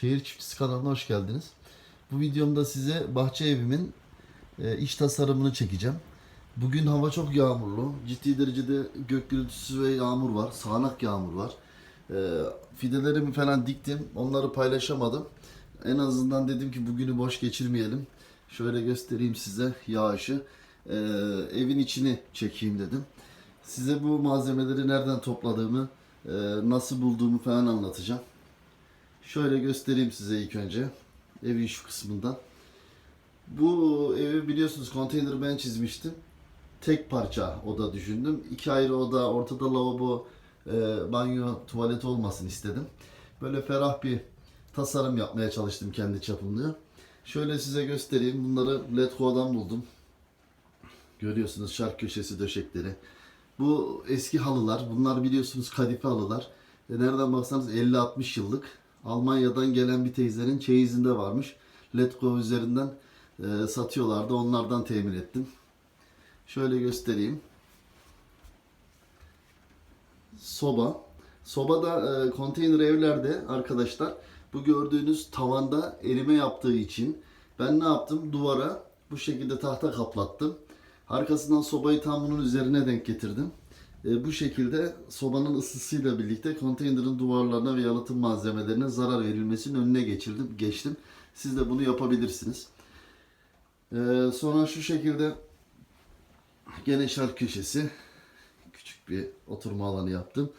Şehir Çiftçisi kanalına hoş geldiniz. Bu videomda size bahçe evimin e, iç tasarımını çekeceğim. Bugün hava çok yağmurlu. Ciddi derecede gök gürültüsü ve yağmur var. Sağanak yağmur var. E, fidelerimi falan diktim. Onları paylaşamadım. En azından dedim ki bugünü boş geçirmeyelim. Şöyle göstereyim size yağışı. E, evin içini çekeyim dedim. Size bu malzemeleri nereden topladığımı, nasıl bulduğumu falan anlatacağım. Şöyle göstereyim size ilk önce. Evin şu kısmından. Bu evi biliyorsunuz konteyner ben çizmiştim. Tek parça oda düşündüm. İki ayrı oda, ortada lavabo, e, banyo, tuvalet olmasın istedim. Böyle ferah bir tasarım yapmaya çalıştım kendi çapımda. Şöyle size göstereyim. Bunları Letgo'dan buldum. Görüyorsunuz şark köşesi döşekleri. Bu eski halılar. Bunlar biliyorsunuz kadife halılar. E, Nereden baksanız 50-60 yıllık. Almanya'dan gelen bir teyzenin çeyizinde varmış. Letgo üzerinden e, satıyorlardı. Onlardan temin ettim. Şöyle göstereyim. Soba. Soba da e, konteyner evlerde arkadaşlar bu gördüğünüz tavanda erime yaptığı için ben ne yaptım? Duvara bu şekilde tahta kaplattım. Arkasından sobayı tam bunun üzerine denk getirdim. E, bu şekilde sobanın ısısıyla birlikte konteynerin duvarlarına ve yalıtım malzemelerine zarar verilmesinin önüne geçirdim, geçtim. Siz de bunu yapabilirsiniz. E, sonra şu şekilde gene şark köşesi küçük bir oturma alanı yaptım.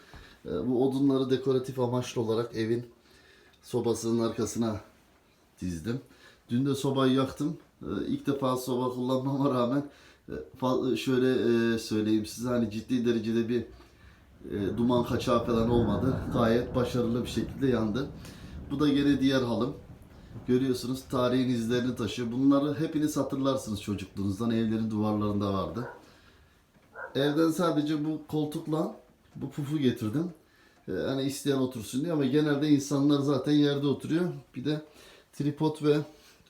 E, bu odunları dekoratif amaçlı olarak evin sobasının arkasına dizdim. Dün de sobayı yaktım. E, ilk defa soba kullanmama rağmen e, fa- şöyle e, söyleyeyim size hani ciddi derecede bir e, duman kaçağı falan olmadı. Gayet başarılı bir şekilde yandı. Bu da gene diğer halım. Görüyorsunuz tarihin izlerini taşıyor. Bunları hepiniz hatırlarsınız çocukluğunuzdan. Evlerin duvarlarında vardı. Evden sadece bu koltukla bu pufu getirdim. Ee, hani isteyen otursun diye ama genelde insanlar zaten yerde oturuyor. Bir de tripod ve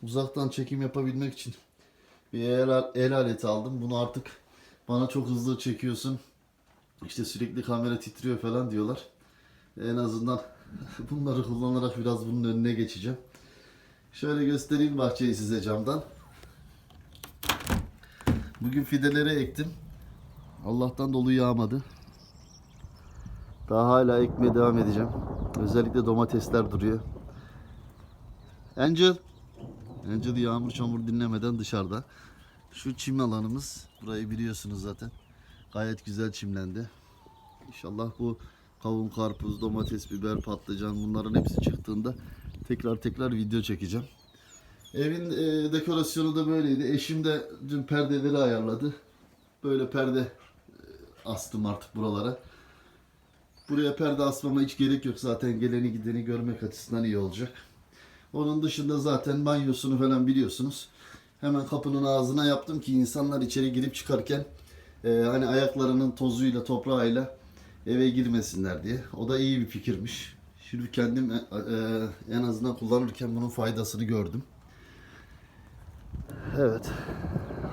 uzaktan çekim yapabilmek için bir el, el aleti aldım. Bunu artık bana çok hızlı çekiyorsun. İşte sürekli kamera titriyor falan diyorlar. En azından bunları kullanarak biraz bunun önüne geçeceğim. Şöyle göstereyim bahçeyi size camdan. Bugün fideleri ektim. Allah'tan dolu yağmadı. Daha hala ekmeye devam edeceğim. Özellikle domatesler duruyor. Angel. Angel yağmur çamur dinlemeden dışarıda. Şu çim alanımız. Burayı biliyorsunuz zaten. Gayet güzel çimlendi. İnşallah bu kavun, karpuz, domates, biber, patlıcan bunların hepsi çıktığında tekrar tekrar video çekeceğim. Evin e, dekorasyonu da böyleydi. Eşim de dün perdeleri ayarladı. Böyle perde e, astım artık buralara. Buraya perde asmama hiç gerek yok. Zaten geleni gideni görmek açısından iyi olacak. Onun dışında zaten banyosunu falan biliyorsunuz. Hemen kapının ağzına yaptım ki insanlar içeri girip çıkarken e, hani ayaklarının tozuyla toprağıyla eve girmesinler diye. O da iyi bir fikirmiş. Şimdi kendim e, e, en azından kullanırken bunun faydasını gördüm. Evet.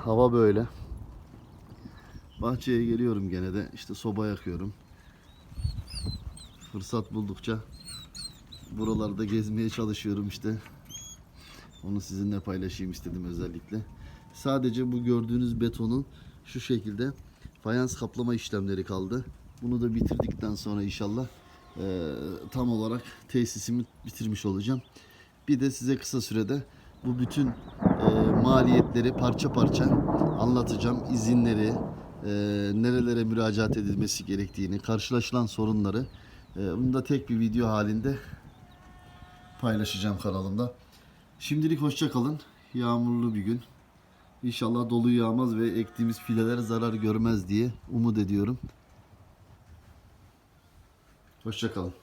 Hava böyle. Bahçeye geliyorum gene de işte soba yakıyorum. Fırsat buldukça buralarda gezmeye çalışıyorum işte. Onu sizinle paylaşayım istedim özellikle. Sadece bu gördüğünüz betonun şu şekilde fayans kaplama işlemleri kaldı. Bunu da bitirdikten sonra inşallah eee, tam olarak tesisimi bitirmiş olacağım. Bir de size kısa sürede bu bütün eee, maliyetleri parça parça anlatacağım. İzinleri, eee, nerelere müracaat edilmesi gerektiğini, karşılaşılan sorunları eee, bunu da tek bir video halinde paylaşacağım kanalımda. Şimdilik hoşça kalın. Yağmurlu bir gün. İnşallah dolu yağmaz ve ektiğimiz fileler zarar görmez diye umut ediyorum. Hoşça kalın.